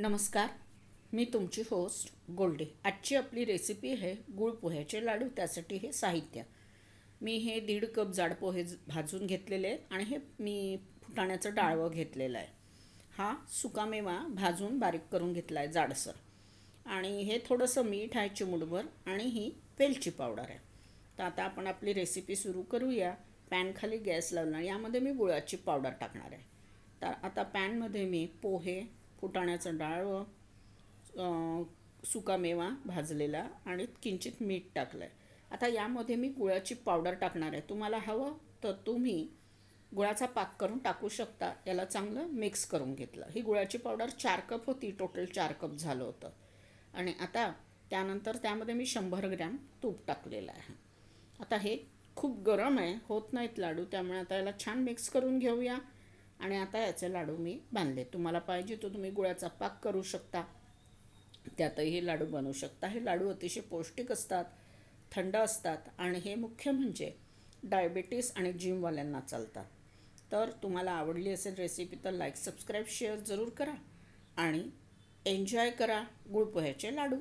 नमस्कार मी तुमची होस्ट गोल्डे. आजची आपली रेसिपी आहे गुळ पोह्याचे लाडू त्यासाठी हे साहित्य. मी हे दीड कप जाड पोहे भाजून घेतलेले आहेत आणि हे मी फुटाण्याचं डाळवं घेतलेलं आहे. हा सुकामेवा भाजून बारीक करून घेतला आहे जाडसर. आणि हे थोडंसं मीठ आहे चिमुडभर आणि ही वेलची पावडर आहे. तर आता आपण आपली रेसिपी सुरू करूया. पॅनखाली गॅस लावणार यामध्ये मी गुळाची पावडर टाकणार आहे. तर आता पॅनमध्ये मी पोहे फुटाण्याचं डाळ व सुका सुकामेवा भाजलेला आणि किंचित मीठ टाकलं आहे आता यामध्ये मी गुळाची पावडर टाकणार आहे. तुम्हाला हवं तर तुम्ही गुळाचा पाक करून टाकू शकता. याला चांगलं मिक्स करून घेतलं. ही गुळाची पावडर चार कप होती. टोटल चार कप झालं होतं. आणि आता त्यानंतर त्यामध्ये मी शंभर ग्रॅम तूप टाकलेलं आहे. आता हे खूप गरम आहे. होत नाहीत लाडू. त्यामुळे आता याला छान मिक्स करून घेऊया. आणि आता याचे लाडू मी बांधले. तुम्हाला पाहिजे तो तुम्ही गुळाचा पाक करू शकता. त्यातही हे लाडू बनवू शकता. हे लाडू अतिशय पौष्टिक असतात थंड असतात आणि हे मुख्य म्हणजे डायबिटीस आणि जिमवाल्यांना चालतात. तर तुम्हाला आवडली असेल रेसिपी तर लाईक सबस्क्राईब शेअर जरूर करा आणि एन्जॉय करा गुळपोह्याचे लाडू.